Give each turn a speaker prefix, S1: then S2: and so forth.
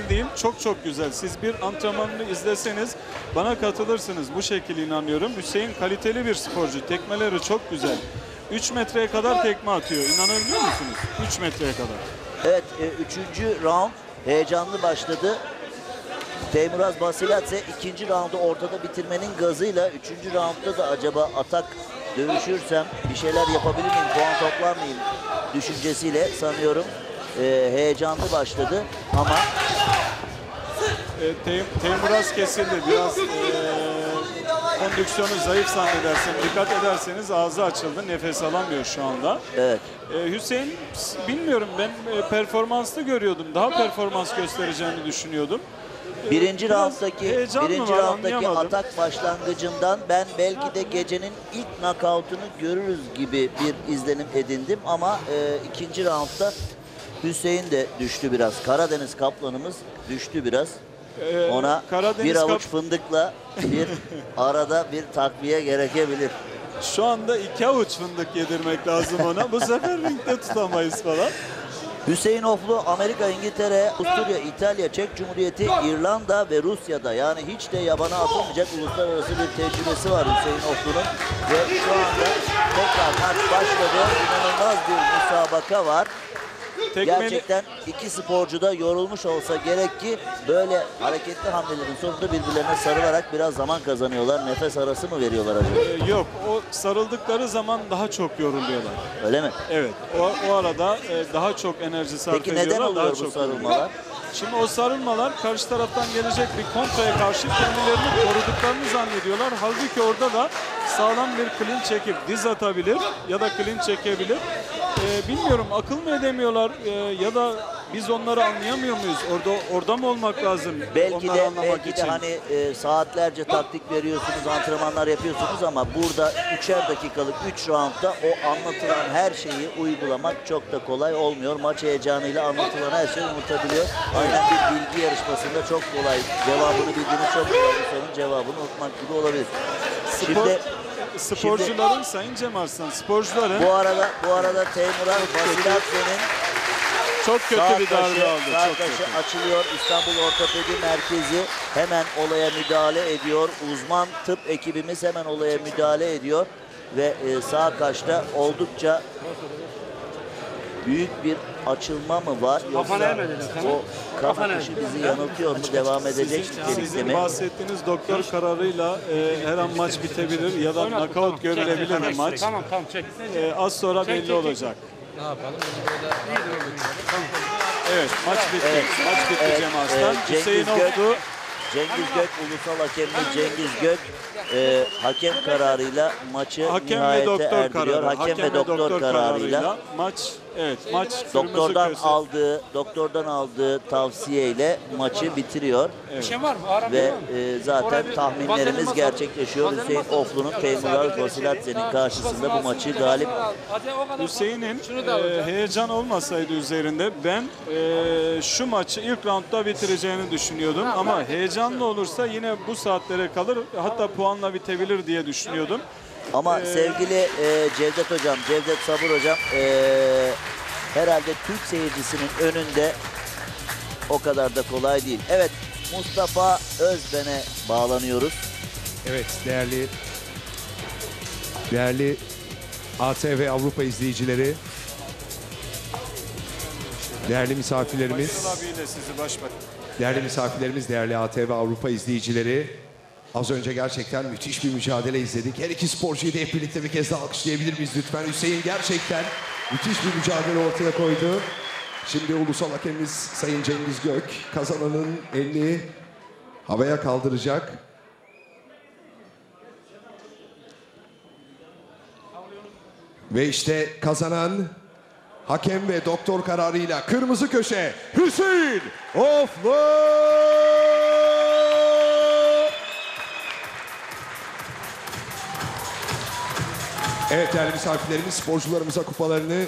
S1: sevdiğim çok çok güzel. Siz bir antrenmanını izleseniz bana katılırsınız. Bu şekilde inanıyorum. Hüseyin kaliteli bir sporcu. Tekmeleri çok güzel. 3 metreye kadar tekme atıyor. İnanabiliyor musunuz? 3 metreye kadar.
S2: Evet, e, üçüncü round heyecanlı başladı. Teymuraz Basiladze ikinci roundu ortada bitirmenin gazıyla üçüncü roundda da acaba atak dövüşürsem bir şeyler yapabilir miyim, puan toplar mıyım düşüncesiyle sanıyorum e, heyecanlı başladı ama
S1: E, Tey- Teymuraz kesildi. Biraz e, kondiksiyonu zayıf zannedersem. Dikkat ederseniz ağzı açıldı. Nefes alamıyor şu anda.
S2: evet
S1: E, Hüseyin bilmiyorum ben e, performanslı görüyordum. Daha performans göstereceğini düşünüyordum. E,
S2: birinci rounddaki birinci rounddaki atak başlangıcından ben belki de gecenin ilk knockout'unu görürüz gibi bir izlenim edindim ama e, ikinci roundda Hüseyin de düştü biraz. Karadeniz kaplanımız düştü biraz.
S1: E,
S2: Ona
S1: Karadeniz
S2: bir avuç fındıkla bir arada bir takviye gerekebilir.
S1: Şu anda iki avuç fındık yedirmek lazım ona. Bu sefer ringde tutamayız falan.
S2: Hüseyin Oflu Amerika, İngiltere, Avusturya, İtalya, Çek Cumhuriyeti, İrlanda ve Rusya'da yani hiç de yabana atılmayacak uluslararası bir tecrübesi var Hüseyin Oflu'nun. Ve şu anda tekrar maç başladı. İnanılmaz bir müsabaka var.
S1: Tekmeli,
S2: Gerçekten iki sporcu da yorulmuş olsa gerek ki böyle hareketli hamlelerin sonunda birbirlerine sarılarak biraz zaman kazanıyorlar. Nefes arası mı veriyorlar acaba?
S1: e, yok o sarıldıkları zaman daha çok yoruluyorlar.
S2: Öyle mi?
S1: Evet o, o arada e, daha çok enerji sarf
S2: Peki
S1: ediyorlar.
S2: neden
S1: daha
S2: oluyor bu
S1: çok
S2: sarılmalar?
S1: Şimdi o sarılmalar karşı taraftan gelecek bir kontraya karşı kendilerini koruduklarını zannediyorlar. Halbuki orada da sağlam bir clean çekip diz atabilir ya da clean çekebilir. Ee, bilmiyorum akıl mı edemiyorlar ee, ya da biz onları anlayamıyor muyuz? Orada orada mı olmak lazım?
S2: Belki
S1: onları
S2: de
S1: anlamak
S2: belki
S1: için.
S2: de hani e, saatlerce taktik veriyorsunuz, antrenmanlar yapıyorsunuz ama burada üçer dakikalık 3 roundda o anlatılan her şeyi uygulamak çok da kolay olmuyor. Maç heyecanıyla anlatılan her şey unutabiliyor. Aynen bir bilgi yarışmasında çok kolay. Cevabını bildiğiniz çok kolay bir sorunun cevabını unutmak gibi olabilir.
S1: Spor,
S2: Şimdi
S1: sporcuların Sayın Cem Arslan, sporcuların
S2: bu arada bu arada Teymuran Basiladze'nin
S1: çok kötü
S2: Sağ
S1: bir darbe
S2: taşı-
S1: aldı.
S2: Sağ
S1: Çok
S2: taşı
S1: kötü.
S2: açılıyor. İstanbul Ortopedi Merkezi hemen olaya müdahale ediyor. Uzman tıp ekibimiz hemen olaya müdahale ediyor. Ve e, sağ kaşta oldukça büyük bir açılma mı var? Yoksa o kan
S3: Kafana
S2: akışı bizi yanıltıyor mu? Devam edecek
S1: Sizin,
S2: nitelikte
S1: sizin
S2: mi?
S1: bahsettiğiniz doktor kararıyla e, her an maç bitebilir ya da
S3: tamam.
S1: görülebilir mi maç?
S3: Tamam tamam çek.
S1: E, az sonra
S3: Çek,
S1: belli olacak.
S4: Ne yapalım?
S1: Evet maç bitti.
S2: Evet.
S1: Maç bitti
S2: Evet,
S1: Cem Arslan.
S2: e, Cengiz
S1: Hüseyin
S2: Cengiz Gök, ulusal hakemimiz Cengiz Gök e, hakem kararıyla maçı
S1: hakem ve
S2: nihayete
S1: doktor
S2: erdiriyor.
S1: kararı.
S2: Hakem, ve doktor, kararıyla
S1: maç evet maç
S2: doktordan
S1: kırmızı.
S2: aldığı doktordan aldığı tavsiyeyle maçı bitiriyor.
S3: Bir şey var mı?
S2: Ve e, zaten tahminlerimiz gerçekleşiyor. Hüseyin Oflu'nun Teymuraz Basiladze'nin karşısında bu maçı galip.
S1: Hüseyin'in e, heyecan olmasaydı üzerinde ben e, şu maçı ilk roundda bitireceğini düşünüyordum. Ama heyecanlı olursa yine bu saatlere kalır hatta puanla bitebilir diye düşünüyordum.
S2: Ama
S1: Ee,
S2: sevgili e, Cevdet Hocam, Cevdet Sabır Hocam e, herhalde Türk seyircisinin önünde o kadar da kolay değil. Evet Mustafa Özben'e bağlanıyoruz.
S5: Evet değerli değerli ATV Avrupa izleyicileri, değerli misafirlerimiz, değerli misafirlerimiz, değerli ATV Avrupa izleyicileri. Az önce gerçekten müthiş bir mücadele izledik. Her iki sporcuyu da hep birlikte bir kez daha alkışlayabilir miyiz lütfen? Hüseyin gerçekten müthiş bir mücadele ortaya koydu. Şimdi ulusal hakemimiz Sayın Cengiz Gök kazananın elini havaya kaldıracak. Ve işte kazanan hakem ve doktor kararıyla kırmızı köşe Hüseyin Oflu. Evet değerli misafirlerimiz sporcularımıza kupalarını